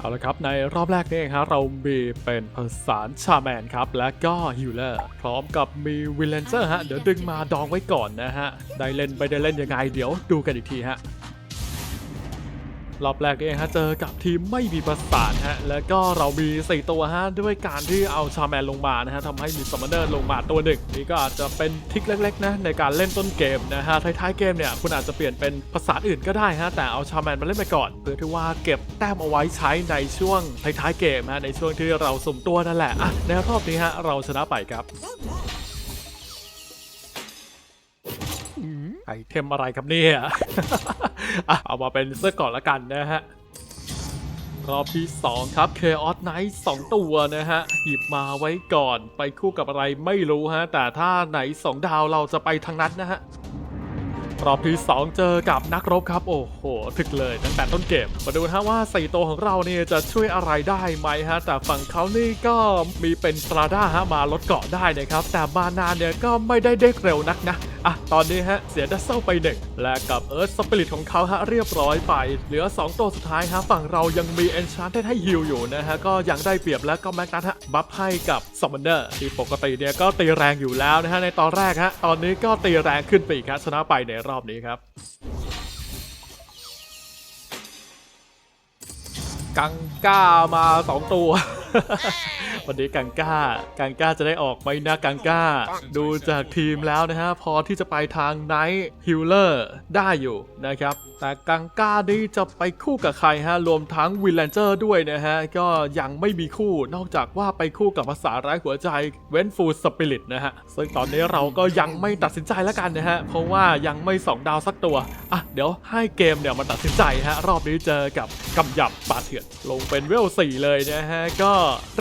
เอาละครับ ในรอบแรกนี่เองครับเรามีเป็นภาษานชาแมนครับ และก็ฮิลเลอร์พร้อมกับมีวิลเลนเซอร์ฮะ เดี๋ยวดึงมาดองไว้ก่อนนะฮะ ได้เล่นไปได้เล่นยังไงเดี๋ยวดูกันอีกทีฮะ รอบแรกเองฮะเจอกับทีมไม่มีประสานฮะแล้วก็เรามี 4 ตัวฮะด้วยการที่เอาชาแมนลงมานะฮะทำให้มีซัมมอนเนอร์ลงมาตัวหนึ่งนี่ก็อาจจะเป็นทิกเล็กๆนะในการเล่นต้นเกมนะฮะท้ายๆเกมเนี่ยคุณอาจจะเปลี่ยนเป็นภาษาอื่นก็ได้ฮะแต่เอาชาแมนมาเล่นไปก่อน เพื่อที่ว่าเก็บแต้มเอาไว้ใช้ในช่วงท้ายๆเกมฮะในช่วงที่เราสุ่มตัวนั่นแหละอะในรอบนี้ฮะเราชนะไปครับ ไอเทมอะไรครับเนี่ยเอามาเป็นเสื้อก่อนละกันนะฮะรอบที่ 2 ครับ Chaos Knight 2 ตัวนะฮะ หยิบมาไว้ก่อนไปคู่กับอะไรไม่รู้ฮะ แต่ถ้าไหน 2 ดาวเราจะไปทางนั้นนะฮะ รอบที่ 2 เจอกับนักรบครับ โอ้โห ถึกเลยตั้งแต่ต้นเกม มาดูฮะว่า4ตัวของเราเนี่ยจะช่วยอะไรได้ไหมฮะ แต่ฝั่งเขานี่ก็มีเป็นสตราด้าฮะ มาลดเกาะได้นะครับ แต่มานานเนี่ยก็ไม่ได้เด้งเร็วนักนะ อะ ตอนนี้ฮะ เสียดัสเซลไปหนึ่งและกับเอิร์ธสปิริตของเขาฮะเรียบร้อยไป เหลือ 2 ตัวสุดท้ายฮะ ฝั่งเรายังมีเอนชานให้ฮิลอยู่นะฮะ ก็ยังได้เปรียบแล้วก็แม็กนัทฮะ บัฟให้กับซัมมอนเนอร์ที่ปกติเนี่ยก็ตีแรงอยู่แล้วนะฮะในตอนแรกฮะตอนนี้ก็ตีแรงขึ้นไปอีกครับชนะไปในรอบนี้ครับ กังก้ามา2ตัว วันนี้กังก้ากังก้าจะได้ออกไหมนะกังก้า ดูจากทีมแล้วนะฮะ พอที่จะไปทางไนท์ฮิลเลอร์ได้อยู่นะครับ แต่กังก้านี่จะไปคู่กับใครฮะ รวมทั้งวิลเลนเจอร์ด้วยนะฮะ ก็ยังไม่มีคู่นอกจากว่าไปคู่กับภาษาร้ายหัวใจเว้นฟูสปิริตนะฮะ ซึ่งตอนนี้เราก็ยังไม่ตัดสินใจแล้วกันนะฮะ เพราะว่ายังไม่2ดาวสักตัวอะเดี๋ยวให้เกมเนี่ยมาตัดสินใจฮะรอบนี้เจอกับกำยำปาเถื่อนลงเป็นเวล4เลยนะฮะ ก็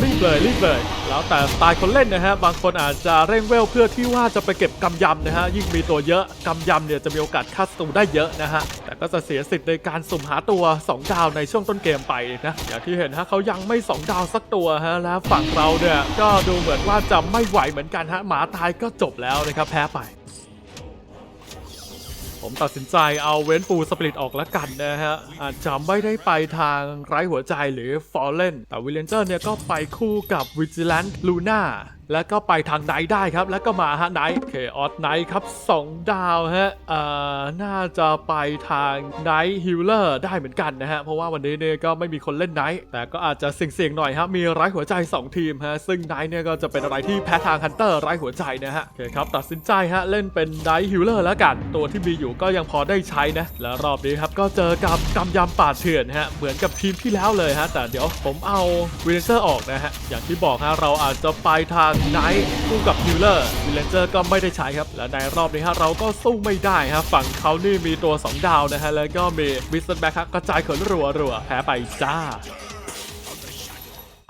รีบเลยรีบเลย แล้วแต่สไตล์คนเล่นนะฮะ บางคนอาจจะเร่งเวลเพื่อที่ว่าจะไปเก็บกำยำนะฮะ ยิ่งมีตัวเยอะกำยำเนี่ยจะมีโอกาสฆ่าศัตรูได้เยอะนะฮะ แต่ก็จะเสียสิทธิ์ในการสุ่มหาตัว 2 ดาวในช่วงต้นเกมไปนะ อย่างที่เห็นฮะเขายังไม่ 2 ดาวสักตัวฮะ แล้วฝั่งเราเนี่ยก็ดูเหมือนว่าจะไม่ไหวเหมือนกันฮะ หมาตายก็จบแล้วนะครับแพ้ไป ผมตัดสินใจเอาเว้นฟูสปริตออกแล้วกันนะฮะ อาจจะไม่ได้ไปทางไร้หัวใจหรือฟอลเลนแต่วิลเลนเจอร์เนี่ยก็ไปคู่กับวิจิลันลูน่า แล้วก็ไปทางไนได้ครับ แล้วก็มาฮะไนเคออสไนท์ครับ 2 ดาวฮะเอ่อน่าจะไปทางไนท์ฮิลเลอร์ได้เหมือนกันนะฮะ เพราะว่าวันนี้เนี่ยก็ไม่มีคนเล่นไนท์แต่ก็อาจจะเสี่ยงๆหน่อยฮะมีไร้หัวใจ 2 ทีมฮะ ซึ่งไนท์เนี่ยก็จะเป็นอะไรที่แพ้ทางฮันเตอร์ไร้หัวใจนะฮะโอเคครับตัดสินใจฮะเล่นเป็นไนท์ฮิลเลอร์แล้วกัน ตัวที่มีอยู่ก็ยังพอได้ใช้นะ แล้วรอบนี้ครับก็เจอกับกำยำป่าเถื่อนฮะเหมือนกับทีมที่แล้วเลยฮะแต่เดี๋ยวผมเอาวินเจอร์ออกนะฮะอย่างที่บอกฮะเราอาจจะไปทางไนท์คู่กับฮิลเลอร์วิลเลนเจอร์ก็ไม่ได้ใช้ครับ และในรอบนี้ฮะเราก็สู้ไม่ได้ฮะฝั่งเขานี่มีตัว 2 ดาวนะฮะแล้วก็มีวิสเซนแบ็คกระจายขนรัวๆแพ้ไปจ้า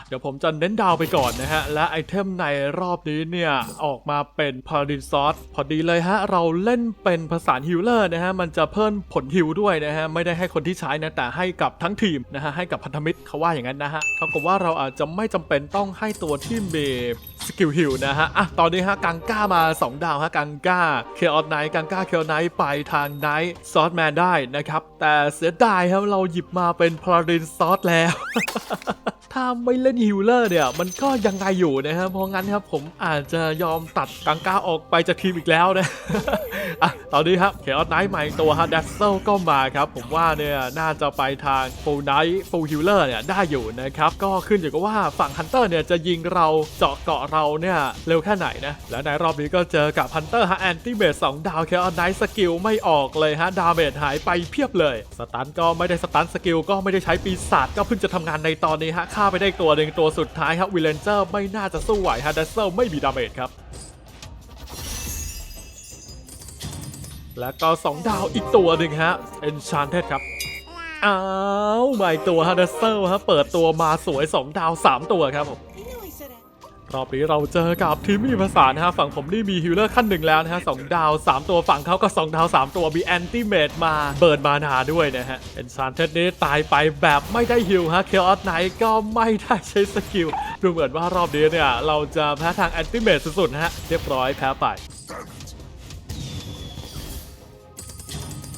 เดี๋ยวผมจะเน้นดาวไปก่อนนะฮะ และไอเทมในรอบนี้เนี่ย ออกมาเป็นพาราดินซอสพอดีเลยฮะ เราเล่นเป็นภาษาฮิลเลอร์นะฮะ มันจะเพิ่มผลฮิลด้วยนะฮะ ไม่ได้ให้คนที่ใช้นะ แต่ให้กับทั้งทีมนะฮะ ให้กับพันธมิตรเขาว่าอย่างนั้นนะฮะเท่ากับว่าเราอาจจะไม่จำเป็นต้องให้ตัวที่มีสกิลฮิลนะฮะ อะ ตอนนี้ฮะกังก้ามา 2 ดาวฮะกังก้าเคออสไนท์กังก้าเคออไนท์ไปทางไนท์ซอสแมนได้นะครับแต่เสียดายครับเราหยิบมาเป็นพาราดินซอสแล้ว ถ้าไม่เล่นฮิลเลอร์เนี่ย มันก็ยังไงอยู่นะครับ เพราะงั้นครับผมอาจจะยอมตัดกังก้าออกไปจากทีมอีกแล้วนะอะตอนนี้ครับเคออสไนท์ใหม่ตัวฮะดัสเซลก็มาครับ ผมว่าเนี่ยน่าจะไปทางฟูลไนท์ฟูลฮิลเลอร์เนี่ยได้อยู่นะครับ ก็ขึ้นอยู่กับว่าฝั่งฮันเตอร์เนี่ยจะยิงเราเจาะเกาะเราเนี่ยเร็วแค่ไหนนะ และในรอบนี้ก็เจอกับฮันเตอร์ฮะแอนติเบส2ดาวเคออสไนท์สกิลไม่ออกเลยฮะดาเมจหายไปเพียบเลย สตันก็ไม่ได้สตันสกิลก็ไม่ได้ใช้ปีศาจก็เพิ่งจะทำงานในตอนนี้ฮะฆ่าไปได้อีกตัวหนึ่งตัวสุดท้ายครับวิลเลนเจอร์ไม่น่าจะสู้ไหวฮะดัสเซลไม่มีดาเมจครับแล้วก็2ดาวอีกตัวหนึ่งฮะเอนชานเทสครับอ้าวมาอีกตัวฮะดัสเซลฮะเปิดตัวมาสวย 2 ดาว 3 ตัวครับผม รอบนี้เราเจอกับทีมมีภาษานะฮะฝั่งผมนี่มีฮิลเลอร์ขั้นหนึ่งแล้วนะฮะสองดาว 3 ตัวฝั่งเขาก็ 2 ดาว 3 ตัวมีแอนติเมดมาเบิร์นมานาด้วยนะฮะเอ็นซานเทสนี้ตายไปแบบไม่ได้ฮิลฮะเคออสไนก็ไม่ได้ใช้สกิลดูเหมือนว่ารอบนี้เนี่ย เราจะแพ้ทางแอนติเมดสุดๆนะฮะเรียบร้อยแพ้ไป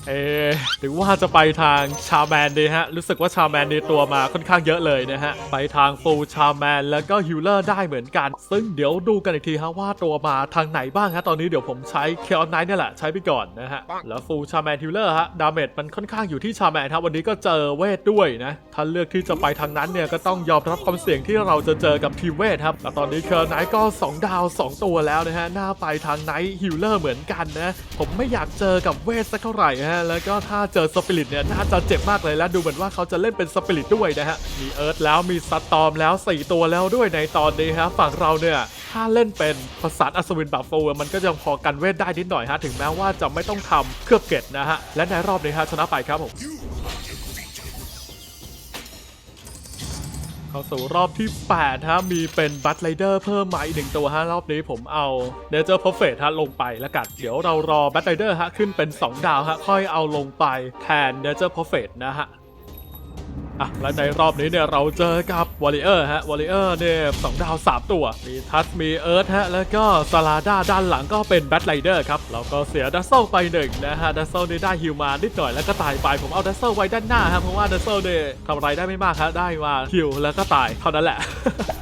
เอะหรือว่าจะไปทางชาแมนดีฮะ รู้สึกว่าชาแมนในตัวมาค่อนข้างเยอะเลยนะฮะ ไปทางฟูลชาแมนแล้วก็ฮิลเลอร์ได้เหมือนกัน ซึ่งเดี๋ยวดูกันอีกทีฮะว่าตัวมาทางไหนบ้างฮะ ตอนนี้เดี๋ยวผมใช้เคออนไนท์เนี่ยแหละใช้ไปก่อนนะฮะ แล้วฟูลชาแมนฮิลเลอร์ฮะ ดาเมจมันค่อนข้างอยู่ที่ชาแมนครับวันนี้ก็เจอเวทด้วยนะ ถ้าเลือกที่จะไปทางนั้นเนี่ยก็ต้องยอมรับความเสี่ยงที่เราจะเจอกับทีมเวทครับแล้วตอนนี้เคอร์ไนท์ก็ 2 ดาว 2 ตัวแล้วนะฮะ หน้าไปทางไนท์ฮิลเลอร์เหมือนกันนะ ผมไม่อยากเจอกับเวทสักเท่าไหร่ฮะแล้วก็ถ้าเจอสปิริตเนี่ยน่าจะเจ็บมากเลยและดูเหมือนว่าเขาจะเล่นเป็นสปิริตด้วยนะฮะ มีเอิร์ธแล้วมีสตอมแล้ว 4 ตัวแล้วด้วยในตอนนี้ฮะ ฝั่งเราเนี่ยถ้าเล่นเป็นภาษาอัศวินบัฟฟูมันก็ยังพอกันเวทได้นิดหน่อยฮะ ถึงแม้ว่าจะไม่ต้องทำเครือบเกตนะฮะ และในรอบนี้ฮะชนะไปครับผม เข้าสู่รอบที่8ฮะมีเป็นบัตไรเดอร์เพิ่มมาอีกหนึ่งตัวฮะรอบนี้ผมเอาเนเจอร์เพอร์เฟตฮะลงไปแล้วกันเดี๋ยวเรารอบัตไรเดอร์ฮะขึ้นเป็น 2 ดาวฮะค่อยเอาลงไปแทนเนเจอร์เพอร์เฟตนะฮะ อะและในรอบนี้เนี่ยเราเจอกับวอลเลเยอร์ฮะวอลเลเยอร์เนี่ยสองดาว3ตัว มีทัสมีเอิร์ธฮะแล้วก็ซาลาด้าด้านหลังก็เป็นแบทไรเดอร์ครับเราก็เสียดัซเซลไปหนึ่งนะฮะดัซเซลนี่ได้ฮิวมานิดหน่อยแล้วก็ตายไปผมเอาดัซเซลไว้ด้านหน้าฮะเพราะว่าดัซเซลเนี่ยทำอะไรได้ไม่มากฮะได้มาฮิวแล้วก็ตายเท่านั้นแหละ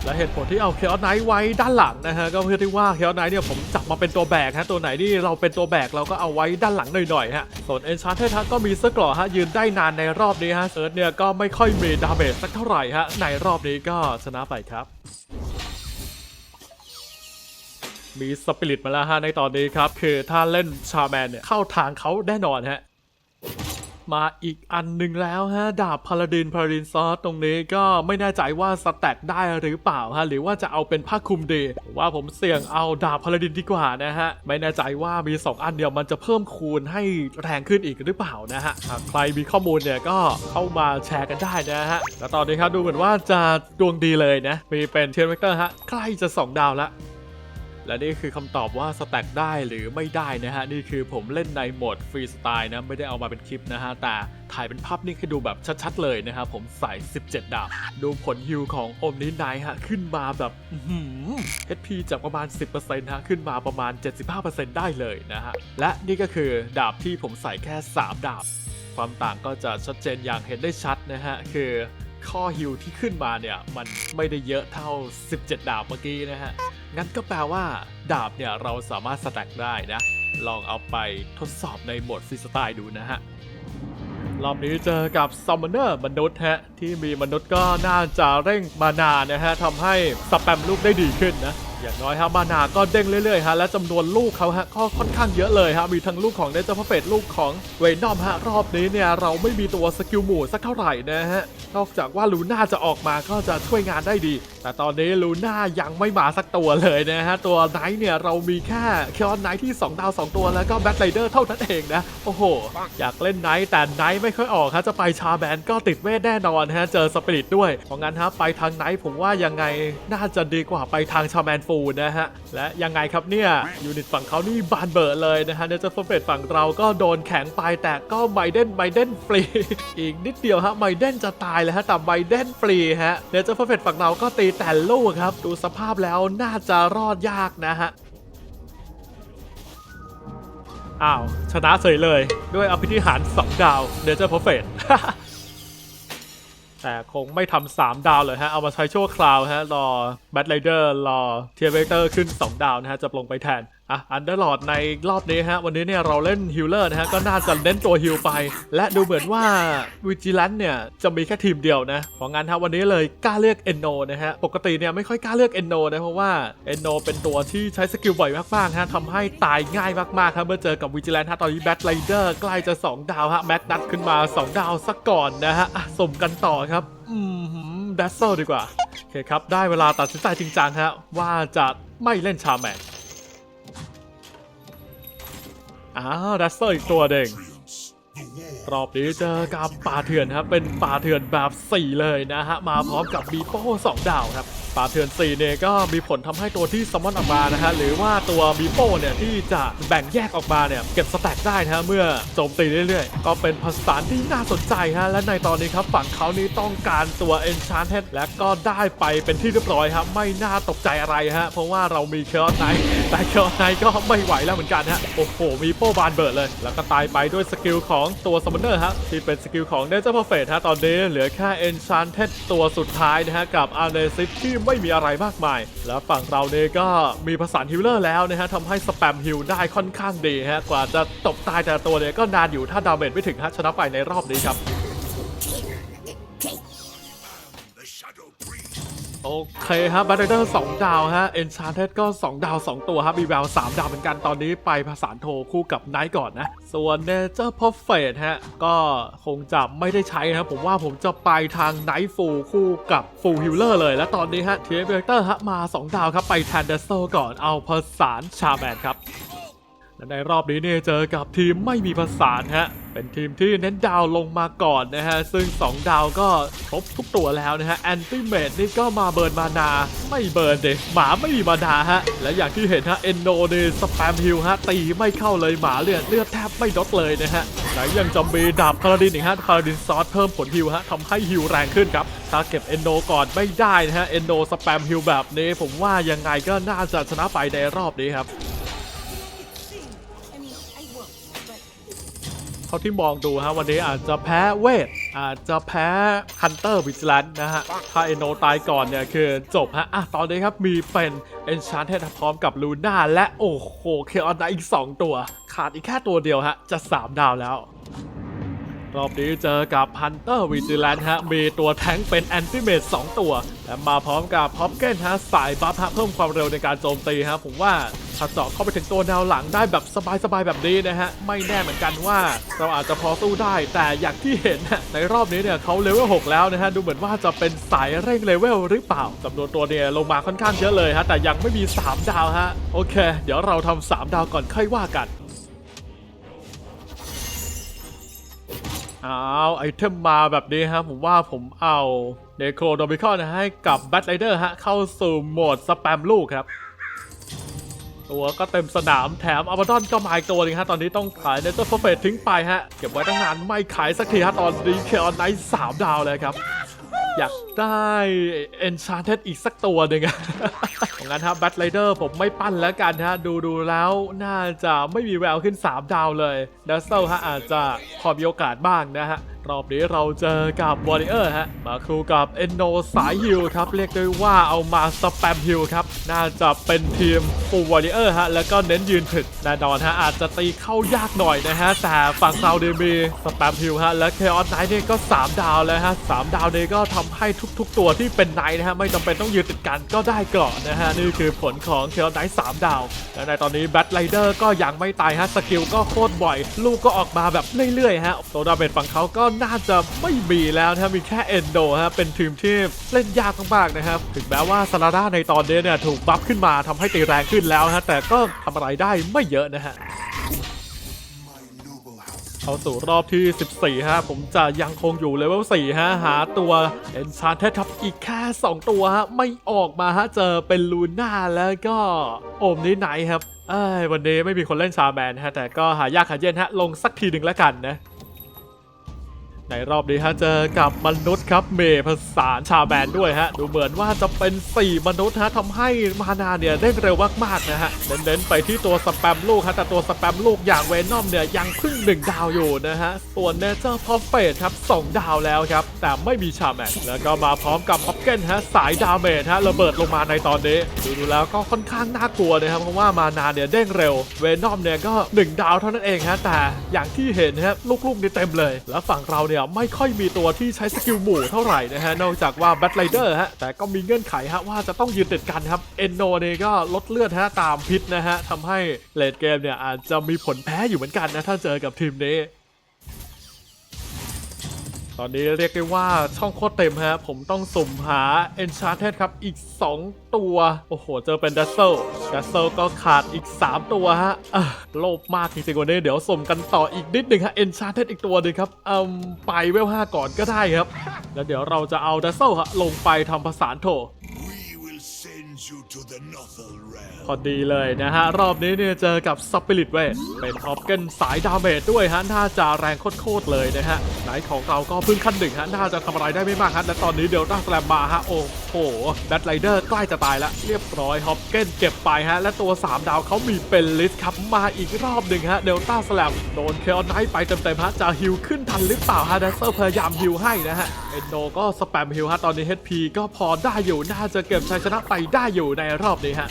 และเหตุผลที่เอาเคออไนท์ไว้ด้านหลังนะฮะก็เพื่อที่ว่าเคออไนท์เนี่ยผมจับมาเป็นตัวแบกฮะตัวไหนที่เราเป็นตัวแบกเราก็เอาไว้ด้านหลังหน่อยๆฮะส่วนเอนชานเททัก็มีเสื้อกรอฮะยืนได้นานในรอบนี้ฮะเซิร์ชเนี่ยก็ไม่ค่อยมีดาเมจสักเท่าไหร่ฮะในรอบนี้ก็ชนะไปครับมีสปิริตมาแล้วฮะในตอนนี้ครับ คือถ้าเล่นชาแมนเนี่ยเข้าทางเขาแน่นอนฮะ มาอีกอันหนึ่งแล้วฮะ ดาบพาลาดินพาลาดินซอสตรงนี้ก็ไม่แน่ใจว่าสแต็กได้หรือเปล่าฮะ หรือว่าจะเอาเป็นผ้าคลุมดี ว่าผมเสี่ยงเอาดาบพาลาดินดีกว่านะฮะ ไม่แน่ใจว่ามี 2 อันเดียวมันจะเพิ่มคูณให้แรงขึ้นอีกหรือเปล่านะฮะหากใครมีข้อมูลเนี่ยก็เข้ามาแชร์กันได้นะฮะ แล้วตอนนี้ครับดูเหมือนว่าจะดวงดีเลยนะ มีเป็นเทนเวกเตอร์ฮะ ใกล้จะ 2 ดาวแล้ว และนี่คือคำตอบว่าสแต็กได้หรือไม่ได้นะฮะ นี่คือผมเล่นในโหมดฟรีสไตล์นะ ไม่ได้เอามาเป็นคลิปนะฮะ แต่ถ่ายเป็นภาพนิ่งให้ดูแบบชัดๆเลยนะครับผมใส่ 17 ดาบ ดูผลฮิวของโอมนิไนฮะ ขึ้นมาแบบหือ HP จากประมาณ 10%ฮะ ขึ้นมาประมาณ 75%ได้เลยนะฮะ และนี่ก็คือดาบที่ผมใส่แค่ 3 ดาบ ความต่างก็จะชัดเจนอย่างเห็นได้ชัดนะฮะ คือข้อฮิวที่ขึ้นมาเนี่ย มันไม่ได้เยอะเท่า 17 ดาบเมื่อกี้นะฮะ งั้นก็แปลว่า ดาบเนี่ยเราสามารถสแต็กได้นะ ลองเอาไปทดสอบในโหมดฟรีสไตล์ดูนะฮะ รอบนี้เจอกับซัมมอนเนอร์มนุษย์ฮะ ที่มีมนุษย์ก็น่าจะเร่งมานานะฮะทำให้สแปมลูกได้ดีขึ้นนะ อย่างน้อยฮะมานาก็เด้งเรื่อยๆฮะและจำนวนลูกเขาฮะก็ค่อนข้างเยอะเลยฮะมีทั้งลูกของเนเจอร์พเฟตลูกของเวนอมฮะรอบนี้เนี่ยเราไม่มีตัวสกิลหมู่สักเท่าไหร่นะฮะนอกจากว่าลูน่าจะออกมาก็จะช่วยงานได้ดีแต่ตอนนี้ลูน่ายังไม่มาสักตัวเลยนะฮะ ตัวไนท์เนี่ยเรามีแค่คอนไนท์ที่ 2 ดาว 2 ตัวแล้วก็แบทไรเดอร์เท่านั้นเองนะ โอ้โห อยากเล่นไนท์แต่ไนท์ไม่ค่อยออกฮะจะไปชาแบนก็ติดเวทแน่นอนฮะ เจอสปิริตด้วย เพราะงั้นฮะ ไปทางไนท์ผมว่ายังไงน่าจะดีกว่าไปทางชาแมนฟูนะฮะ และยังไงครับเนี่ยยูนิตฝั่งเขานี่บานเบิร์เลยนะฮะเนเจอร์เฟเฟตฝั่งเราก็โดนแข็งไปแต่ก็ไบเดนไบเดนฟรีอีกนิดเดียวฮะไบเดนจะตายแล้วฮะแต่ไบเดนฟรีฮะเนเจอร์เฟเฟตฝั่งเราก็ตีแต่ลูกครับ ดูสภาพแล้วน่าจะรอดยากนะฮะ อ้าว ชนะเฉยเลย ด้วยอภิธิหาร2ดาวเนเจอร์เพอร์เฟแต่คงไม่ทำสามดาวเลยฮะ เอามาใช้ชั่วคราวฮะ รอแบทไรเดอร์รอเทียเวเตอร์ขึ้น 2 ดาวนะฮะ จะลงไปแทน อะอันเดอร์ลอดในรอบนี้ฮะ วันนี้เนี่ยเราเล่นฮิลเลอร์นะฮะ ก็น่าจะเน้นตัวฮิลไป และดูเหมือนว่าวิจิลันเนี่ย จะมีแค่ทีมเดียวนะ เพราะงั้นฮะวันนี้เลยกล้าเลือกเอนโนนะฮะ ปกติเนี่ยไม่ค่อยกล้าเลือกเอนโนนะ เพราะว่าเอนโนเป็นตัวที่ใช้สกิลบ่อยมากๆฮะทำให้ตายง่ายมากๆครับเมื่อเจอกับวิจิลันฮะตอนนี้แบทไรเดอร์ใกล้จะ 2 ดาวฮะแม็กนัดขึ้นมา 2 ดาวสักก่อนนะฮะสมกันต่อครับอืมดัซเซดีกว่าโอเคครับได้เวลาตัดสินใจจริงจังฮะว่าจะไม่เล่นชาแมน อ้าวดัสเซอร์อีกตัวเด้งรอบนี้เจอกับป่าเถื่อนครับ เป็นป่าเถื่อนแบบ 4 เลยนะฮะ มาพร้อมกับบีโป้2ดาวครับ ป่าเถื่อน4เนี่ยก็มีผลทำให้ตัวที่ซัมมอนออกมานะฮะหรือว่าตัวบีโป้เนี่ยที่จะแบ่งแยกออกมาเนี่ยเก็บสแต็กได้นะฮะเมื่อโจมตีเรื่อยๆ ก็เป็นผสานที่น่าสนใจฮะและในตอนนี้ครับฝั่งเขานี้ต้องการตัว Enchanted และก็ได้ไปเป็นที่เรียบร้อยครับไม่น่าตกใจอะไรฮะเพราะว่าเรามีเคอร์ไนแต่เคอร์ไนก็ไม่ไหวแล้วเหมือนกันฮะโอ้โหมีโป้บานเบิร์ดเลย แล้วก็ตายไปด้วยสกิลของตัวซัมมอนเนอร์ฮะที่เป็นสกิลของเนเจอร์เพอร์เฟฮะตอนนี้เหลือแค่ Enchanted ตัวสุดท้ายนะฮะกับอาร์เนซิสที่ไไม่มีอะไรมากมาย และฝั่งเราเนี่ยก็มีผสานฮิลเลอร์แล้วนะฮะทำให้สแปมฮิลได้ค่อนข้างดีฮะกว่าจะตบตายแต่ตัวเนี่ยก็นานอยู่ถ้าดาเมจไม่ถึงฮะชนะไปในรอบนี้ครับ โอเคครับบัตเตอร์สองดาวฮะเอนชาร์เทก็ 2 ดาว 2 ตัวครับมีแวว3 ดาวเหมือนกันตอนนี้ไปผสานโทคู่กับไนท์ก่อนนะ ส่วนเนเจอร์พอฟเฟตฮะ ก็คงจะไม่ได้ใช้นะครับผมว่าผมจะไปทางไนท์ฟูคู่กับฟูลฮิลเลอร์เลย และตอนนี้ฮะทีเอฟเวเตอร์ฮะมา 2 ดาวครับไปแทนเดสโซก่อนเอาผสานชาแมนครับและในรอบนี้เนี่ยเจอกับทีมไม่มีประสานฮะ เป็นทีมที่เน้นดาวลงมาก่อนนะฮะ ซึ่ง 2 ดาวก็ครบทุกตัวแล้วนะฮะ แอนติเมตนี่ก็มาเบิร์นมานา ไม่เบิร์นเด็หมาไม่มีมานาฮะ และอย่างที่เห็นฮะ เอนโนเนสแปมฮิลฮะ ตีไม่เข้าเลยหมาเลือดเลือดแทบไม่ลดเลยนะฮะไหนยังจะมีดาบพาราดินอีกฮะพาราดินซอสเพิ่มผลฮิลฮะทำให้ฮิลแรงขึ้นครับ ถ้าเก็บเอนโนก่อนไม่ได้นะฮะ เอนโนสแปมฮิลแบบนี้ ผมว่ายังไงก็น่าจะชนะไปในรอบนี้ครับ เท่าที่มองดูฮะวันนี้อาจจะแพ้เวท อาจจะแพ้ฮันเตอร์วิจลันนะฮะ ถ้าเอโนตายก่อนเนี่ย คือจบฮะอะตอนนี้ครับมีเป็นเอนชานเทสพร้อมกับลูน่าและโอ้โหเคออนไนอีก 2 ตัว ขาดอีกแค่ตัวเดียวฮะ จะ 3 ดาวแล้ว รอบนี้เจอกับ Hunter Vigilance ฮะ มีตัวแท้งเป็น a n t i m a t e 2ตัว และมาพร้อมกับ p o p k e n ฮะ สายบัฟฮะ เพิ่มความเร็วในการโจมตีฮะ ผมว่าถ้าเจาะเข้าไปถึงตัวแนวหลังได้แบบสบายๆ แบบนี้นะฮะ ไม่แน่เหมือนกันว่าเราอาจจะพอสู้ได้ แต่อย่างที่เห็นในรอบนี้เนี่ยเขาเลเวล6แล้วนะฮะ ดูเหมือนว่าจะเป็นสายเร่งเลเวลหรือเปล่าจำนวนตัวเนี่ยลงมาค่อนข้างเยอะเลยฮะ แต่ยังไม่มี 3 ดาวฮะ โอเค เดี๋ยวเราทำ3ดาวก่อนค่อยว่ากัน เอาไอเทมมาแบบนี้ฮะผมว่าผมเอาเนโครโดมิคอนให้กับแบทไรเดอร์ฮะเข้าสู่โหมดสแปมลูกครับ ตัวก็เต็มสนามแถมอัลบาดอนก็มาอีกตัวหนึงฮะตอนนี้ต้องขายเนเธอร์เฟสทิ้งไปฮะ เก็บไว้ตั้งนานไม่ขายสักทีฮะตอนนี้เคออนไนท์สามดาวเลยครับ อยากได้เอนชา t เทอีกสักตัวหนึ่งอะงั้นฮะแบทไรเดอร์ผมไม่ปั้นแล้วกันฮะ ดูดูแล้วน่าจะไม่มีแววขึ้น 3 ดาวเลยดัสเซลฮะอาจจะพอมีโอกาสบ้างนะฮะรอบนี้เราเจอกับวอริเออร์ฮะ มาครูกับเอนโนสายฮิลครับ เรียกได้ว่าเอามาสแปมฮิลครับ น่าจะเป็นทีมฟูวอริเออร์ฮะ แล้วก็เน้นยืนถึกแน่นอนฮะ อาจจะตีเข้ายากหน่อยนะฮะ แต่ฝั่งเราเดมีสแปมฮิลฮะ และเคออนไนท์เนี่ยก็ 3 ดาวแล้วฮะ3ดาวเนี่ยก็ทำให้ทุก ๆ ตัวที่เป็นไนท์นะฮะ ไม่จำเป็นต้องยืนติดกันก็ได้ก่อนนะฮะ นี่คือผลของเคออนไนท์3ดาว และในตอนนี้แบทไรเดอร์ก็ยังไม่ตายฮะสกิลก็โคตรบ่อย ลูกก็ออกมาแบบเรื่อยๆฮะตัวดาเมจฝั่งเขาก็น่าจะไม่มีแล้วนะฮะมีแค่เอนโดฮะเป็นทีมที่เล่นยากมากๆนะครับ ถึงแม้ว่าซาราด้าในตอนนี้เนี่ยถูกบัฟขึ้นมาทำให้ตีแรงขึ้นแล้วฮะแต่ก็ทำอะไรได้ไม่เยอะนะฮะเข้าสู่รอบที่ 14 ฮะ ผมจะยังคงอยู่เลเวล4ฮะ หาตัว Enchanted ครับอีกแค่ 2 ตัวฮะ ไม่ออกมาฮะ เจอเป็นลูน่าแล้วก็โอมนิไหนครับ เอ้ย วันนี้ไม่มีคนเล่นชาแมนฮะ แต่ก็หายากหาเย็นฮะ ลงสักทีหนึ่งแล้วกันนะ ในรอบนี้ฮะเจอกับมนุษย์ครับเมย์ผสานชาแบนด้วยฮะดูเหมือนว่าจะเป็น 4 มนุษย์ฮะทำให้มานาเนี่ยเด้งเร็วมากๆนะฮะเน้นๆไปที่ตัวสแปมลูกฮะแต่ตัวสแปมลูกอย่างเวนอมเนี่ยยังเพึ่ง1ดาวอยู่นะฮะส่วนเนเจอร์พอฟเฟตครับ2ดาวแล้วครับ แต่ไม่มีชาแมนแล้วก็มาพร้อมกับพ็อปเกนฮะสายดาเมจฮะระเบิดลงมาในตอนนี้ดูๆแล้วก็ค่อนข้างน่ากลัวนะครับเพราะว่ามานาเนี่ยเด้งเร็วเวนอมเนี่ยก็ 1 ดาวเท่านั้นเองฮะแต่อย่างที่เห็นฮะลูกๆนี่เต็มเลย แล้วฝั่งเราเนี่ยไม่ค่อยมีตัวที่ใช้สกิลหมู่เท่าไหร่นะฮะนอกจากว่าแบทไรเดอร์ฮะแต่ก็มีเงื่อนไขฮะว่าจะต้องยืนติดกันครับเอนโนเนี่ยก็ลดเลือดฮะตามพิษนะฮะทำให้เลดเกมเนี่ยอาจจะมีผลแพ้อยู่เหมือนกันนะถ้าเจอกับทีมนี้ ตอนนี้เรียกได้ว่าช่องโคตรเต็มฮะ ผมต้องสุ่มหา Enchanted ครับ อีก 2 ตัว โอ้โห เจอเป็น d ัซเซ l ดัซเซก็ขาดอีก 3 ตัวฮะโลภมากจริงๆวันนี้เดี๋ยวสุ่มกันต่ออีกนิดหนึ่งฮะ Enchanted อีกตัวหนึ่งครับเอืมไปเวล5ก่อนก็ได้ครับ แล้วเดี๋ยวเราจะเอา d ัซเซลฮะลงไปทำผสานโถ พอดีเลยนะฮะ รอบนี้เนี่ยเจอกับสปิริตเวทเป็นออฟเกนสายดาเมจด้วยฮะน่าจะแรงโคตรๆเลยนะฮะไหนของเราก็เพิ่งขั้นหนึ่งฮะน่าจะทำอะไรได้ไม่มากฮะและตอนนี้เดลต้าสแลมมาฮะโอ้โหแบทไรเดอร์ใกล้จะตายแล้วเรียบร้อยฮอปเกนเก็บไปฮะ และตัว 3 ดาวเขามีเป็นลิสต์ครับมาอีกรอบหนึ่งฮะเดลต้าสแลมโดนเคออนไนท์ไปเต็มๆฮะจะฮิวขึ้นทันหรือเปล่าฮะเดซเซอร์พยายามฮิวให้นะฮะ อนโดก็สแปมฮิวฮะตอนนี้ HP ก็พอได้อยู่น่าจะเก็บชัยชนะไปได้อยู่ในรอบนี้ฮะ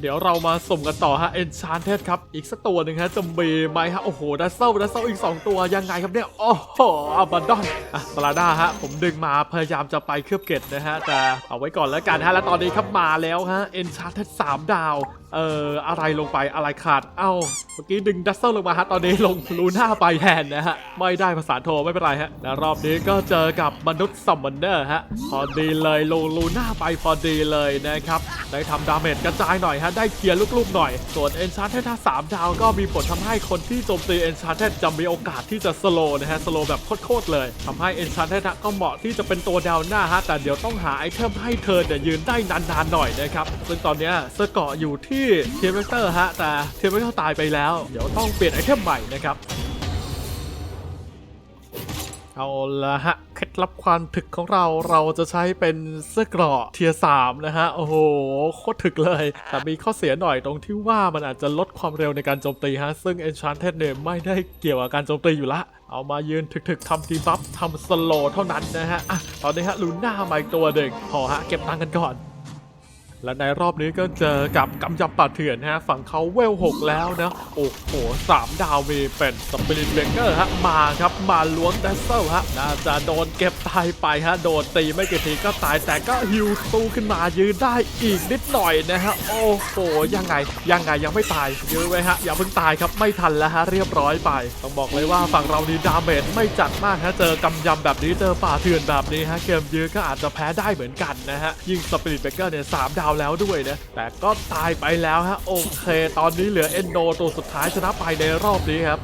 เดี๋ยวเรามาสุ่มกันต่อฮะ Enchanted ครับ อีกสักตัวหนึ่งฮะจะมีไหมฮะ โอ้โหดัซเซลดัซเซลอีก 2 ตัวยังไงครับเนี่ย โอ้โหอาบันดอนอะบลาด้าฮะ ผมดึงมาพยายามจะไปเคลือบเกตนะฮะ แต่เอาไว้ก่อนแล้วกันฮะ แล้วตอนนี้ครับมาแล้วฮะ Enchanted 3ดาว เอ่ออะไรลงไปอะไรขาด เอ้า เมื่อกี้ดึงดัซเซลลงมาฮะ ตอนนี้ลงลูน่าไปแทนนะฮะ ไม่ได้ภาษาโทรไม่เป็นไรฮะ และรอบนี้ก็เจอกับมนุษย์ซัมมอนเนอร์ฮะ พอดีเลยลงลูน่าไปพอดีเลยนะครับ ได้ทำดาเมจกระจายหน่อยฮะ ได้เคลียร์ลูกๆหน่อย ส่วน Enchanted ถ้า3ดาวก็มีผลทำให้คนที่โจมตี Enchanted จะมีโอกาสที่จะสโลนะฮะ สโลแบบโคตรๆเลยทำให้ Enchanted ฮะก็เหมาะที่จะเป็นตัวแนวหน้าฮะ แต่เดี๋ยวต้องหาไอเทมให้เธอเนี่ยยืนได้นานๆหน่อยนะครับ ซึ่งตอนนี้เซอร์เกาะอยู่ที่เทียมเวกเตอร์ฮะ แต่เทียมเวกเตอร์ตายไปแล้ว เดี๋ยวต้องเปลี่ยนไอเทมใหม่นะครับ เอาละฮะ เคล็ดลับความถึกของเราเราจะใช้เป็นเสื้อเกราะเทียสามนะฮะ โอ้โห โคตรถึกเลย แต่มีข้อเสียหน่อยตรงที่ว่ามันอาจจะลดความเร็วในการโจมตีฮะ ซึ่ง Enchanted เนี่ยไม่ได้เกี่ยวกับการโจมตีอยู่ละเอามายืนถึกๆทำทีบัฟทำสโลเท่านั้นนะฮะอะตอนนี้ฮะลูน่ามาอีกตัวหนึ่งพอฮะ เก็บตังค์กันก่อน และในรอบนี้ก็เจอกับกำยำป่าเถื่อนฮะ ฝั่งเขาเวล6แล้วนะ โอ้โหสามดาวมีเป็นสปิริตเบเกอร์ฮะ มาครับ มาล้วงแดสเซลฮะ น่าจะโดนเก็บตายไปฮะ โดนตีไม่กี่ทีก็ตายแต่ก็ฮิวตู้ขึ้นมายืนได้อีกนิดหน่อยนะฮะ โอ้โห ยังไง ยังไงยังไม่ตายยืนไว้ฮะ อย่าเพิ่งตายครับไม่ทันแล้วฮะเรียบร้อยไป ต้องบอกเลยว่าฝั่งเรานี่ดาเมจไม่จัดมากฮะเจอกำยำแบบนี้เจอป่าเถื่อนแบบนี้ฮะเกมยื้อก็อาจจะแพ้ได้เหมือนกันนะฮะยิ่งสปิริตเบเกอร์เนี่ยสามดาวแล้วด้วยนะ แต่ก็ตายไปแล้วฮะ โอเค ตอนนี้เหลือเอนโดตัวสุดท้ายชนะไปในรอบนี้ครับ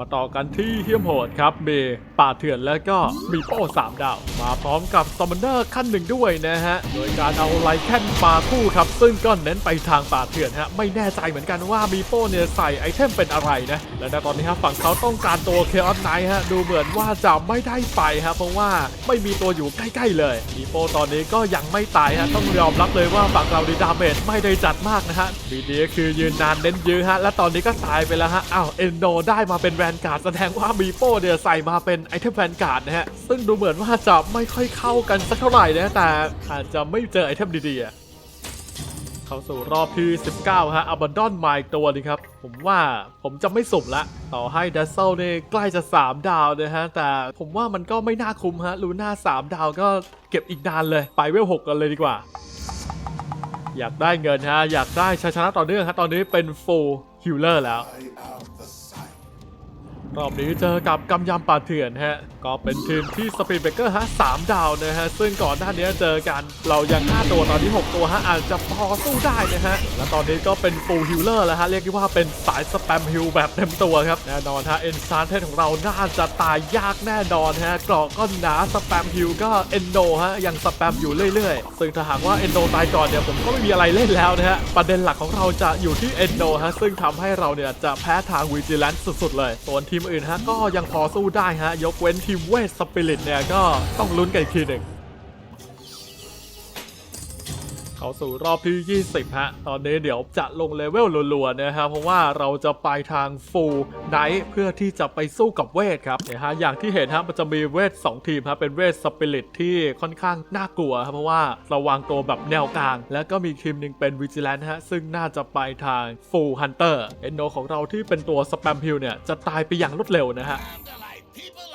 มาต่อกันที่เฮียมโหดครับมีป่าเถื่อนแล้วก็มีโป้สามดาว มาพร้อมกับซัมมอนเนอร์ขั้นหนึ่งด้วยนะฮะ โดยการเอาไลแคนมาคู่ครับ ซึ่งก็เน้นไปทางป่าเถื่อนฮะ ไม่แน่ใจเหมือนกันว่ามีโป้เนี่ยใส่ไอเทมเป็นอะไรนะ และในตอนนี้ฮะฝั่งเขาต้องการตัวเคออนไนฮะ ดูเหมือนว่าจะไม่ได้ไปฮะ เพราะว่าไม่มีตัวอยู่ใกล้ๆเลยมีโป้ตอนนี้ก็ยังไม่ตายฮะ ต้องยอมรับเลยว่าฝั่งเราดีดาเมจไม่ได้จัดมากนะฮะดีดีคือยืนนานเน้นยื้อฮะ และตอนนี้ก็ตายไปแล้วฮะ อ้าวเอนโดได้มาเป็นแวนการ์ดแสดงว่ามีโป้เนี่ยใส่มาเป็นไอเทมแวนการ์ดนะฮะ ซึ่งดูเหมือนว่าจะไม่ค่อยเข้ากันสักเท่าไหร่นะแต่อาจจะไม่เจอไอเทมดีๆ เข้าสู่รอบที่ 19 ฮะอับบอนดอนมาอีกตัวนึงครับ ผมว่าผมจะไม่สุ่มละ ต่อให้ดัซเซลเนี่ยใกล้จะ 3 ดาวนะฮะ แต่ผมว่ามันก็ไม่น่าคุ้มฮะลูน่า 3 ดาวก็เก็บอีกนานเลย ไปเวล6กันเลยดีกว่า อยากได้เงินฮะอยากได้ชัยชนะต่อเนื่องฮะตอนนี้เป็นฟูลฮิลเลอร์แล้ว รอบนี้เจอกับกำยำป่าเถื่อนฮะ ก็เป็นทีมที่สปีดเบเกอร์ฮะสามดาวนะฮะ ซึ่งก่อนหน้านี้เจอกันเรายัง5ตัวตอนนี้ 6 ตัวฮะอาจจะพอสู้ได้นะฮะ และตอนนี้ก็เป็นฟูลฮิลเลอร์แล้วฮะเรียกได้ว่าเป็นสายสแปมฮิลแบบเต็มตัวครับแน่นอนฮะเอนซานเทของเราน่าจะตายยากแน่นอนฮะกรอกก็หนาสแปมฮิลก็เอนโดฮะยังสแปมอยู่เรื่อยๆ ซึ่งถ้าหากว่าเอนโดตายก่อนเนี่ยผมก็ไม่มีอะไรเล่นแล้วนะฮะประเด็นหลักของเราจะอยู่ที่เอนโดฮะซึ่งทำให้เราเนี่ยจะแพ้ทางวิจิแลนซ์สุดๆเลย ส่วนทีมอื่นฮะก็ยังพอสู้ได้ฮะยกเว้นทีมเวสสปิริตเนี่ยก็ต้องลุ้นกันอีกทีหนึ่ง เข้าสู่รอบที่ 20 ฮะ ตอนนี้เดี๋ยวจะลงเลเวลรัวๆนะฮะเพราะว่าเราจะไปทางฟูลไนท์เพื่อที่จะไปสู้กับเวทครับเนี่ยฮะอย่างที่เห็นฮะมันจะมีเวท 2 ทีมฮะเป็นเวทสปิริตที่ค่อนข้างน่ากลัวครับเพราะว่าเราวางตัวแบบแนวกลาง แล้วก็มีทีมหนึ่งเป็นวิจิแลนฮะซึ่งน่าจะไปทางฟูลฮันเตอร์เอนโนของเราที่เป็นตัวสแปมพิลเนี่ยจะตายไปอย่างรวดเร็วนะฮะ people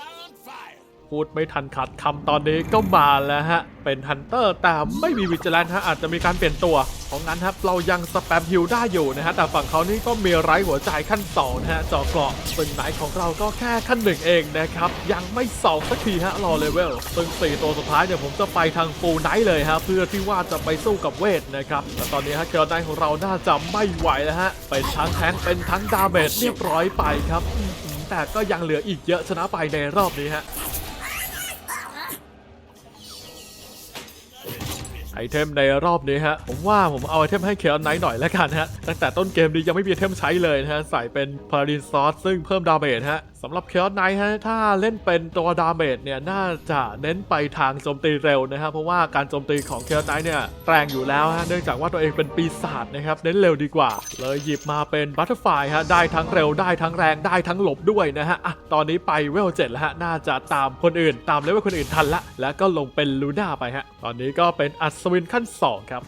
พูดไม่ทันขัดคำตอนนี้ก็มาแล้วฮะ เป็นฮันเตอร์แต่ไม่มีวิจิแลนฮะอาจจะมีการเปลี่ยนตัวเพราะงั้นครับเรายังสแปมฮิลได้อยู่นะฮะแต่ฝั่งเขานี่ก็มีไร้หัวใจขั้นสองนะฮะจอเกราะซึ่งไหนของเราก็แค่ขั้นหนึ่งเองนะครับยังไม่สองสักทีฮะรอเลเวลซึ่งสี่ตัวสุดท้ายเดี๋ยวผมจะไปทางฟูลไนท์เลยฮะเพื่อที่ว่าจะไปสู้กับเวทนะครับแต่ตอนนี้ฮะเกลไนท์ของเราน่าจะไม่ไหวแล้วฮะเป็นทั้งแทงเป็นทั้งดาเมจเรียบร้อยไปครับแต่ก็ยังเหลืออีกเยอะชนะไปในรอบนี้ฮะ ไอเทมในรอบนี้ฮะผมว่าผมเอาไอเทมให้เคออนไนท์หน่อยแล้วกันฮะตั้งแต่ต้นเกมนี้ยังไม่มีไอเทมใช้เลยนะฮะใส่เป็นพารินซอสซึ่งเพิ่มดาเมจฮะ สำหรับเคออนไนท์ฮะถ้าเล่นเป็นตัวดาเมจเนี่ยน่าจะเน้นไปทางโจมตีเร็วนะฮะเพราะว่าการโจมตีของเคออนไนท์เนี่ยแรงอยู่แล้วฮะเนื่องจากว่าตัวเองเป็นปีศาจนะครับเน้นเร็วดีกว่า เลยหยิบมาเป็นบัตเตอร์ไฟฮะได้ทั้งเร็วได้ทั้งแรงได้ทั้งหลบด้วยนะฮะอะตอนนี้ไปเวลเจ็ดแล้วฮะน่าจะตามคนอื่น ตามเลเวลคนอื่นทันละ แล้วก็ลงเป็นลูน่าไปฮะตอนนี้ก็เป็นอัศวินขั้นสองครับ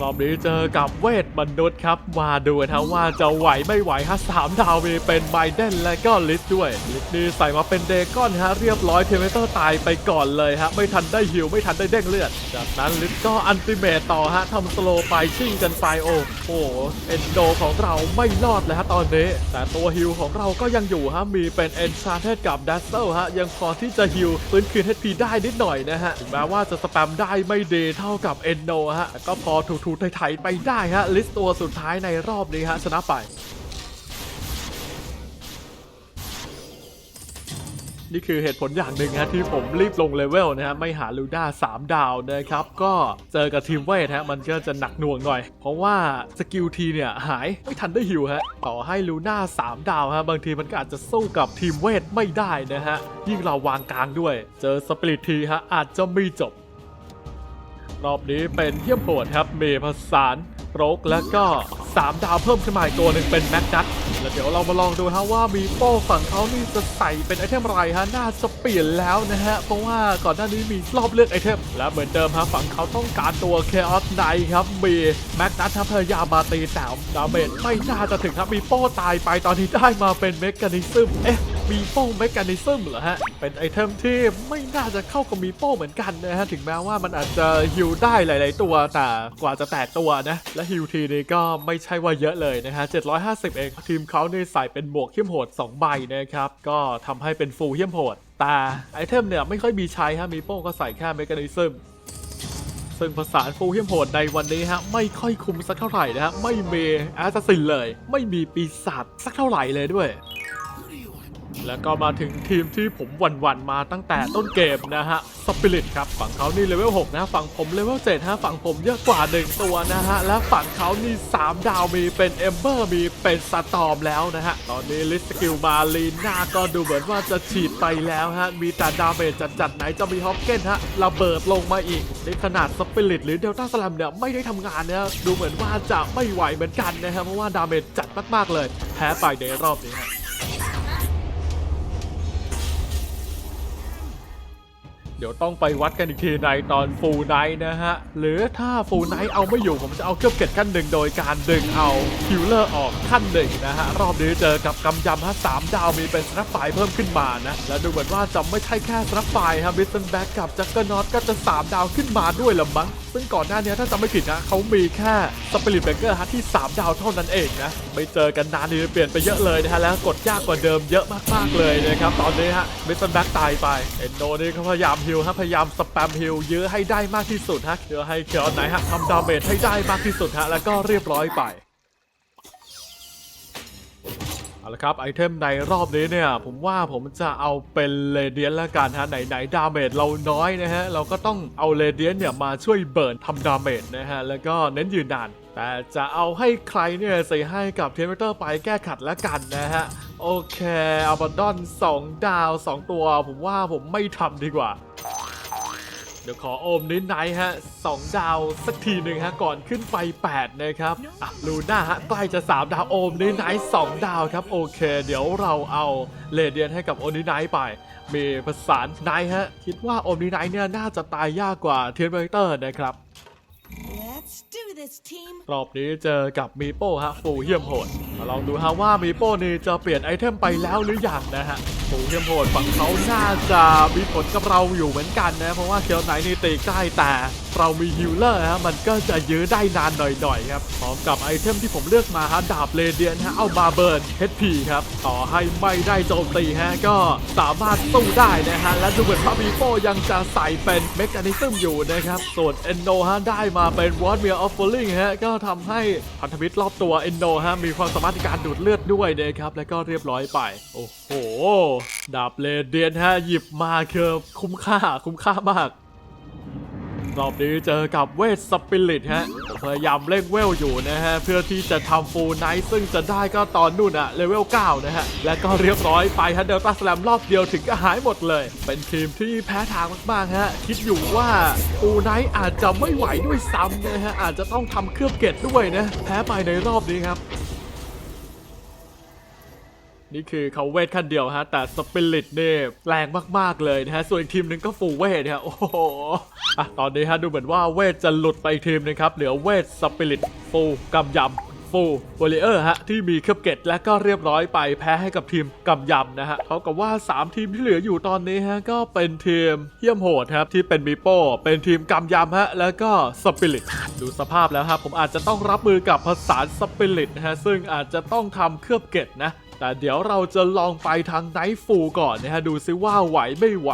รอบนี้เจอกับเวทมนุษย์ครับ มาดูนะฮะว่าจะไหวไม่ไหวฮะสามดาวมีเป็นไมเดนและก็ลิสด้วย ลิสนี่ใส่มาเป็นเดก้อนฮะเรียบร้อยเทเมเตอร์ตายไปก่อนเลยฮะ ไม่ทันได้ฮิวไม่ทันได้เด้งเลือด จากนั้นลิสก็อันติเมตต่อฮะทำสโลไปชิ่งกันไปโอ้โหเอนโดของเราไม่รอดเลยฮะตอนนี้ แต่ตัวฮิวของเราก็ยังอยู่ฮะมีเป็นเอนชาเทสกับดัสเซลฮะยังพอที่จะฮิวฟื้นคืน HP ได้นิดหน่อยนะฮะถึงแม้ว่าจะสแปมได้ไม่ดีเท่ากับเอนโดฮะก็พอถูๆไถๆไปได้ฮะ ลิสตัวสุดท้ายในรอบนี้ฮะ ชนะไป นี่คือเหตุผลอย่างหนึ่งฮะที่ผมรีบลงเลเวลนะฮะ ไม่หาลูด้า 3 ดาวนะครับ ก็เจอกับทีมเวทฮะ มันก็จะหนักหน่วงหน่อย เพราะว่าสกิลทีเนี่ย หายไม่ทันได้ฮิวฮะ ต่อให้ลูน่า3 ดาวฮะ บางทีมันก็อาจจะสู้กับทีมเวทไม่ได้นะฮะ ยิ่งเราวางกลางด้วย เจอสปริตทีฮะอาจจะไม่จบ รอบนี้เป็นเยี่ยมโหดครับ เมพสารโรกแล้วก็ 3 ดาวเพิ่มขึ้นมาอีกตัวหนึ่งเป็นแม็กนัทแล้วเดี๋ยวเรามาลองดูฮะว่ามีโป้ฝั่งเขานี่จะใส่เป็นไอเทมอะไรฮะน่าจะเปลี่ยนแล้วนะฮะ เพราะว่าก่อนหน้านี้มีรอบเลือกไอเทม และเหมือนเดิมฮะฝั่งเขาต้องการตัวเคออสไนครับมีแม็กนัทพยายามมาตีแต่ดาเมจไม่น่าจะถึงครับมีโป้ตายไปตอนนี้ได้มาเป็นเมกานิซึมเอ๊ะ มีโป้เมกานิซึมเหรอฮะ เป็นไอเทมที่ไม่น่าจะเข้ากับมีโป้เหมือนกันนะฮะ ถึงแม้ว่ามันอาจจะฮิวได้หลาย ๆ ตัว แต่กว่าจะแตกตัวนะ และฮิวทีนี้ก็ไม่ใช่ว่าเยอะเลยนะฮะ 750 เอง ทีมเขาเนี่ยใส่เป็นหมวกเขี้ยมโหด 2 ใบนะครับ ก็ทำให้เป็นฟูลเขี้ยมโหด แต่ไอเทมเนี่ยไม่ค่อยมีใช้ฮะ มีโป้ก็ใส่แค่เมกานิซึมซึ่งภาษาฟูเฮียมโหดในวันนี้ฮะไม่ค่อยคุ้มสักเท่าไหร่นะฮะไม่มีแอสซัสซินเลย ไม่มีปีศาจสักเท่าไหร่เลยด้วย แล้วก็มาถึงทีมที่ผมหวันๆมาตั้งแต่ต้นเกมนะฮะสปิริตครับ ฝั่งเขานี่เลเวล6นะ ฝั่งผมเลเวล7ฮะฝั่งผมเยอะกว่า 1 ตัวนะฮะ และฝั่งเขานี่ 3 ดาวมีเป็นเอมเบอร์มีเป็นสตอมแล้วนะฮะ ตอนนี้ลิสกิลมาลีน่าก็ดูเหมือนว่าจะฉีดไปแล้วฮะ มีแต่ดาเมจจัดๆไหนจะมีฮอปเกนฮะระเบิดลงมาอีกในขนาดสปิริตหรือเดลต้าสลัมเนี่ยไม่ได้ทำงานนะดูเหมือนว่าจะไม่ไหวเหมือนกันนะฮะเพราะว่าดาเมจจัดมากๆเลย แพ้ไปในรอบนี้ฮะ ดี๋ยวต้องไปวัดกันอีกทีในตอนฟูลไนท์นะฮะ หรือถ้าฟูลไนท์เอาไม่อยู่ผมจะเอาเครื่องเก็ดขั้นหนึ่งโดยการดึงเอาคิวเลอร์ออกขั้นหนึ่งนะฮะ รอบนี้เจอกับกำยำฮะสามดาวมีเป็นสนับไฟเพิ่มขึ้นมานะ และดูเหมือนว่าจะไม่ใช่แค่สนับไฟฮะบิสตันแบ็กกับจักเกอร์นอตก็จะสามดาวขึ้นมาด้วยละมั้ง ซึ่งก่อนหน้านี้ถ้าจำไม่ผิดนะเขามีแค่สปิริตเบเกอร์ฮะที่ 3 ดาวเท่านั้นเองนะไม่เจอกันนานเลยเปลี่ยนไปเยอะเลยนะฮะแล้วกดยากกว่าเดิมเยอะมากๆเลยนะครับตอนนี้ฮะบิสตันแบ็กตายไปเอ็นโดนี่เขาพยายามฮิลฮะพยายามสแปมฮิลยื้อให้ได้มากที่สุดฮะเพื่อให้เคียวไหนฮะทำดาเมจให้ได้มากที่สุดฮะแล้วก็เรียบร้อยไป เอาละครับไอเทมในรอบนี้เนี่ย ผมว่าผมจะเอาเป็นเลเดียนละกันฮะไหนๆดาเมจเราน้อยนะฮะ เราก็ต้องเอาเลเดียนเนี่ยมาช่วยเบิร์นทำดาเมจนะฮะ แล้วก็เน้นยืนนาน แต่จะเอาให้ใครเนี่ยใส่ให้กับเทมเตอร์ไปแก้ขัดละกันนะฮะ โอเคอัลบาดอน 2 ดาว 2 ตัว ผมว่าผมไม่ทำดีกว่า เดี๋ยวขอโอมนิดไนฮะสองดาวสักทีหนึ่งฮะก่อนขึ้นไป 8 นะครับอะลูน่าฮะใกล้จะ 3 ดาวโอมนิดไนสองดาวครับโอเค เดี๋ยวเราเอาเลเดียนให้กับโอมนิดไนไป มีประสานไนฮะคิดว่าโอมนิดไนเนี่ยน่าจะตายยากกว่าเทียนเบเตอร์นะครับ Let's do this, team. รอบนี้เจอกับมีโป้ฮะฟูเฮียมโหดมาลองดูฮะว่ามีโป้นี่จะเปลี่ยนไอเทมไปแล้วหรือยังนะฮะฟูเฮียมโหดฝั่งเขาน่าจะมีผลกับเราอยู่เหมือนกันนะเพราะว่าเคียวไหนนี่ตีใกล้แต่เรามีฮิลเลอร์ฮะมันก็จะยื้อได้นานหน่อยๆครับพร้อมกับไอเทมที่ผมเลือกมาฮะดาบเลเดียนฮะเอามาเบิร์น HP ครับต่อให้ไม่ได้โจมตีฮะก็สามารถสู้ได้นะฮะและดูเหมือนว่ามีโปยังจะใส่เป็นเมกานิซึมอยู่นะครับส่วนเอนโนฮะได้มาเป็นวอร์ดเมียออฟฟอลลิงฮะก็ทำให้พันธมิตรรอบตัวเอนโนฮะมีความสามารถในการดูดเลือดด้วยนะครับแล้วก็เรียบร้อยไป โอ้โหดาบเลเดียนฮะหยิบมาคือคุ้มค่าคุ้มค่ามาก รอบนี้เจอกับเวทสปิริตฮะพยายามเร่งเวลอยู่นะฮะ เพื่อที่จะทำฟูลไนท์ซึ่งจะได้ก็ตอนนู่นอะเลเวล 9 นะฮะ และก็เรียบร้อยไปฮะเดลต้าสแลมรอบเดียวถึงก็หายหมดเลย เป็นทีมที่แพ้ทางมากๆฮะ คิดอยู่ว่าฟูลไนท์อาจจะไม่ไหวด้วยซ้ำนะฮะ อาจจะต้องทำเครือบเกตด้วยนะ แพ้ไปในรอบนี้ครับ นี่คือเขาเวทขั้นเดียวฮะ แต่สปิริตเนี่ยแรงมากๆเลยนะฮะ ส่วนอีกทีมหนึงก็ฟูเวทนะฮะ โอ้โหอะตอนนี้ฮะ ดูเหมือนว่าเวทจะหลุดไปอีกทีมนึงครับ เหลือเวทสปิริตฟูกำยำฟูวอลเลอร์ฮะ ที่มีเครือบเกตและก็เรียบร้อยไปแพ้ให้กับทีมกำยำนะฮะเท่ากับว่า 3 ทีมที่เหลืออยู่ตอนนี้ฮะ ก็เป็นทีมเยี่ยมโหดครับ ที่เป็นมีโป้เป็นทีมกำยำฮะ แล้วก็สปิริตดูสภาพแล้วครับผมอาจจะต้องรับมือกับผสานสปิริตนะฮะ ซึ่งอาจจะต้องทำเครือบเกตนะ แต่เดี๋ยวเราจะลองไปทางไนท์ฟูก่อนนะฮะดูซิว่าไหวไม่ไหว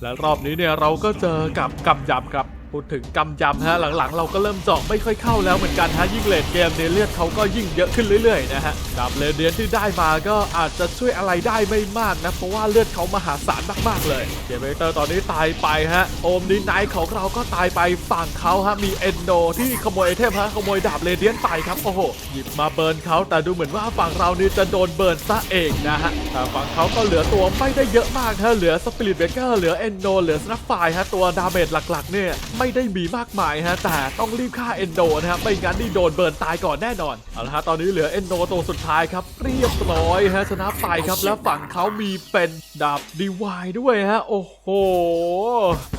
และรอบนี้เนี่ยเราก็เจอกับกำยำครับ พูดถึงกำยำฮะหลังๆ เราก็เริ่มเจาะไม่ค่อยเข้าแล้วเหมือนกันฮะยิ่งเลดเกมเนี่ยเลือดเขาก็ยิ่งเยอะขึ้นเรื่อยๆนะฮะดาบเลเดียนที่ได้มาก็อาจจะช่วยอะไรได้ไม่มากนะเพราะว่าเลือดเขามหาศาลมากๆเลยเกมเบเตอร์ตอนนี้ตายไปฮะโอมดีไนท์ของเราก็ตายไปฝั่งเขาฮะมีเอนโดที่ขโมยไอเทมฮะขโมยดาบเลเดียนไปครับโอ้โหหยิบมาเบิร์นเขาแต่ดูเหมือนว่าฝั่งเรานี่จะโดนเบิร์นซะเองนะฮะแต่ฝั่งเขาก็เหลือตัวไม่ได้เยอะมากฮะเหลือสปิริตเบเกอร์เหลือเอนโดเหลือสนักไฟฮะตัวดาเมจหลักๆเนี่ยไม่ได้มีมากมายฮะแต่ต้องรีบฆ่าเอนโดนะฮะไม่งั้นนี่โดนเบิร์นตายก่อนแน่นอนเอาละฮะตอนนี้เหลือเอนโดตัวสุดท้ายครับเรียบร้อยฮะชนะไปครับแล้วฝั่งเขามีเป็นดาบดีวายด้วยฮะโอ้โห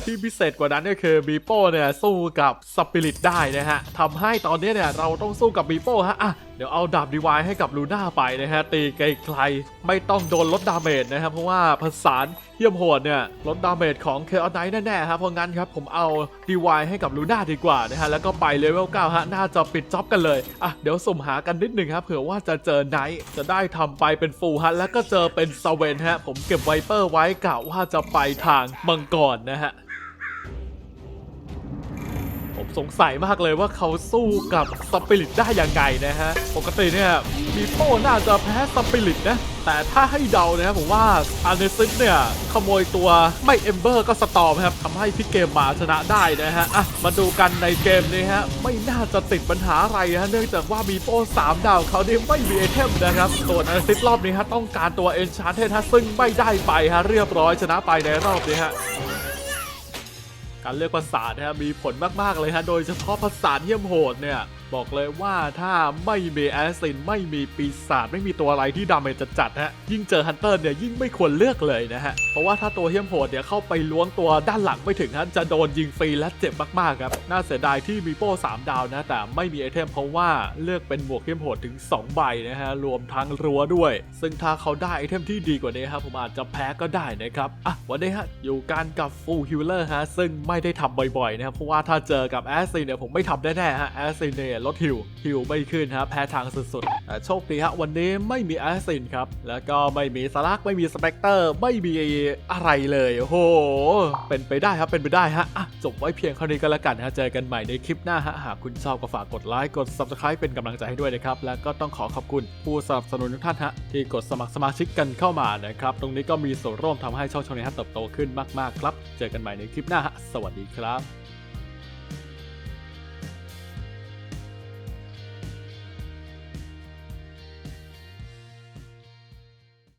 ที่พิเศษกว่านั้นก็คือบีโป้เนี่ยสู้กับสปิริตได้นะฮะทำให้ตอนนี้เนี่ยเราต้องสู้กับบีโป้ฮะอะ ดี๋ยวเอาดาบดีวายให้กับลูน่าไปนะฮะตีไกลๆไม่ต้องโดนลดดาเมจนะครับเพราะว่าผสานเยี่ยมโหดเนี่ยลดดาเมจของเคอร์ไนท์แน่ๆครับเพราะงั้นครับผมเอาดีวายให้กับลูน่าดีกว่านะฮะแล้วก็ไปเลเวล9ฮะน่าจะปิดจ็อบกันเลยอะเดี๋ยวสุ่มหากันนิดหนึ่งครับเผื่อว่าจะเจอไนท์จะได้ทำไปเป็นฟูฮะแล้วก็เจอเป็นสเวนฮะผมเก็บไวเปอร์ไว้กะว่าจะไปทางมังกรนะฮะ สงสัยมากเลยว่าเขาสู้กับสปิริตได้ยังไงนะฮะ ปกติเนี่ยมีโป้น่าจะแพ้สปิริตนะ แต่ถ้าให้เดานะครับผมว่าอาร์เนซิสเนี่ย ขโมยตัวไม่เอมเบอร์ก็สตอมครับทำให้พี่เกมมาชนะได้นะฮะ อะ มาดูกันในเกมนี้ฮะ ไม่น่าจะติดปัญหาอะไรฮะ เนื่องจากว่ามีโป้3ดาวเขาเนี่ยไม่มีไอเทมนะครับ ส่วนอาร์เนซิสรอบนี้ฮะต้องการตัวเอนชาร์เทฮะซึ่งไม่ได้ไปฮะเรียบร้อยชนะไปในรอบนี้ฮะ การเลือกภาษานะฮะมีผลมากๆเลยฮะโดยเฉพาะภาษาเยี่ยมโหดเนี่ย บอกเลยว่าถ้าไม่มีแอสซินไม่มีปีศาจไม่มีตัวอะไรที่ดาเมจจะจัดๆฮะยิ่งเจอฮันเตอร์เนี่ยยิ่งไม่ควรเลือกเลยนะฮะ เพราะว่าถ้าตัวเยี่ยมโหดเนี่ยเข้าไปล้วงตัวด้านหลังไม่ถึงฮะจะโดนยิงฟรีและเจ็บมากๆครับ น่าเสียดายที่มีโป้3ดาวนะ แต่ไม่มีไอเทมเพราะว่าเลือกเป็นหมวกเยี่ยมโหดถึง 2 ใบนะฮะรวมทั้งรั้วด้วย ซึ่งถ้าเขาได้ไอเทมที่ดีกว่านี้ครับผมอาจจะแพ้ก็ได้นะครับอะวันนี้ฮะอยู่กันกับฟูลฮิลเลอร์ฮะซึ่งไม่ได้ทำบ่อยๆนะครับเพราะว่าถ้าเจอกับแอสซินเนี่ยผมไม่ทำแน่ๆฮะแอสซินเนี่ยลดฮิลฮิลไม่ขึ้นฮะแพ้ทางสุดๆแต่โชคดีฮะวันนี้ไม่มีแอสซินครับ แล้วก็ไม่มีสลักไม่มีสเปกเตอร์ไม่มีอะไรเลยโอ้โห เป็นไปได้ครับเป็นไปได้ฮะจบไว้เพียงเท่านี้ก็แล้วกันฮะเจอกันใหม่ในคลิปหน้าฮะหากคุณชอบก็ฝากกดไลค์กด subscribe เป็นกำลังใจให้ด้วยนะครับ แล้วก็ต้องขอขอบคุณผู้สนับสนุนทุกท่านฮะที่กดสมัครสมาชิกกันเข้ามานะครับ ตรงนี้ก็มีส่วนร่วมทำให้ช่องช่องนี้ฮะเติบโตขึ้นมากๆ ครับ เจอกันใหม่ในคลิปหน้าฮะสวัสดีครับ